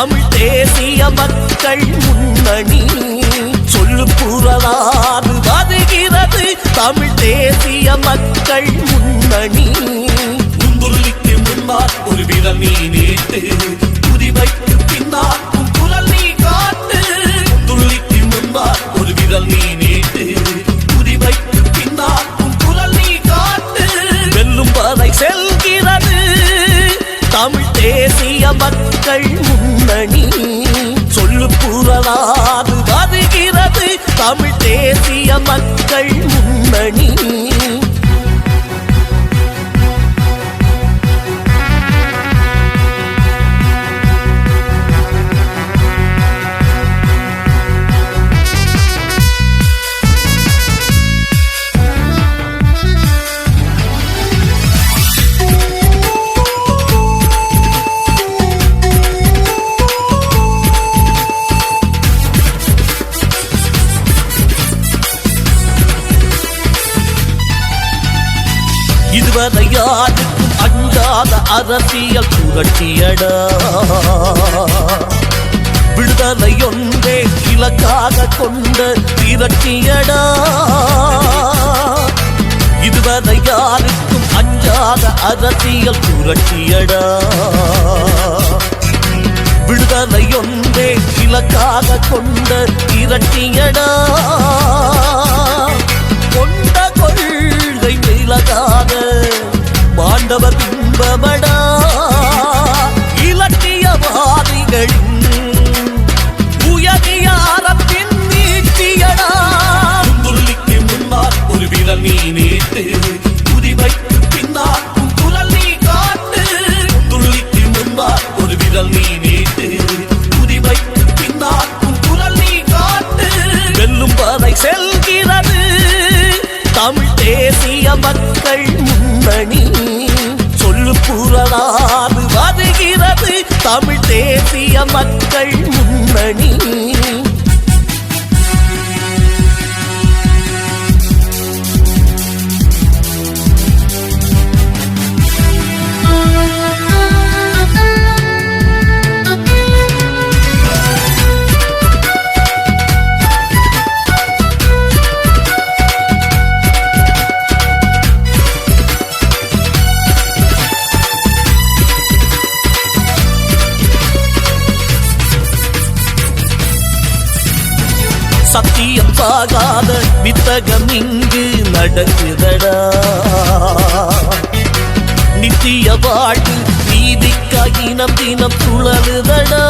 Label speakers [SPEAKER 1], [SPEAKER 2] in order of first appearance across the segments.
[SPEAKER 1] தமிழ் தேசிய மக்கள் முன்னணி. சொல்லு புறலாறு வருகிறது தமிழ் தேசிய மக்கள் முன்னணி. முந்துருளிக்கு முன்னால் ஒரு விரல் நேற்று தமிழ் தேசிய மக்கள் முன்னணி. சொல்லு புறலாது வருகிறது தமிழ் தேசிய மக்கள் இதுவரை யாருக்கும் அஞ்சாத அரசியல் புரட்சியடா. விடுதலை ஒன்றே இலக்காக கொண்ட திரட்சியடா. இதுவரை யாருக்கும் அஞ்சாத அரசியல் புரட்சியடா. விடுதலை ஒன்றே இலக்காக கொண்ட திரட்சியடா. கொண்ட கொள்ள மாண்டவர் பிம்பமடா இலக்கியவாதிகளின் உயதியாரத்தின் நீட்சியடா முந்துருளிக்கு முன்னால் ஒரு விரல் நீ நீட்டு. புதிவைக்கு பின்னால் குரல் நீ காட்டு. முந்துருளிக்கு முன்னால் ஒரு விரல் நீ நீட்டு. புதிவைக்கு பின்னால் குரல் நீ காட்டு. வெல்லும் வரை செல்கிறது தமிழ் தேசிய மக்கள் முன்னணி. சொல்லு வருகிறது தமிழ் தேசிய மக்கள் முன்னணி. சாகாத வித்தகம் இங்கு நடக்குதடா. நித்திய வாழ்வு நீதிக்காய் இனம் தினம் சுழலுதடா.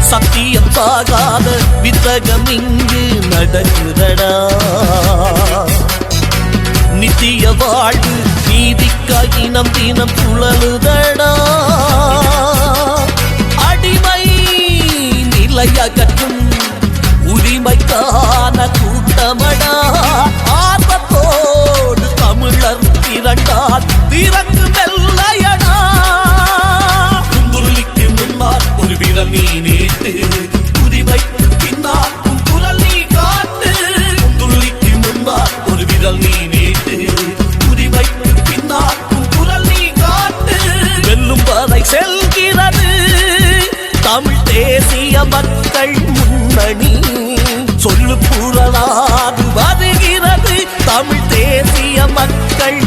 [SPEAKER 1] சத்தியம் சாகாத வித்தகம் இங்கு நடக்குதடா. நித்திய வாழ்வு நீதிக்காய் இனம் தினம் சுழலுதடா. அடிமை நிலையாக தேசிய மக்கள் முன்னணி. சொல்லு புறலாது வருகிறது தமிழ் தேசிய மக்கள்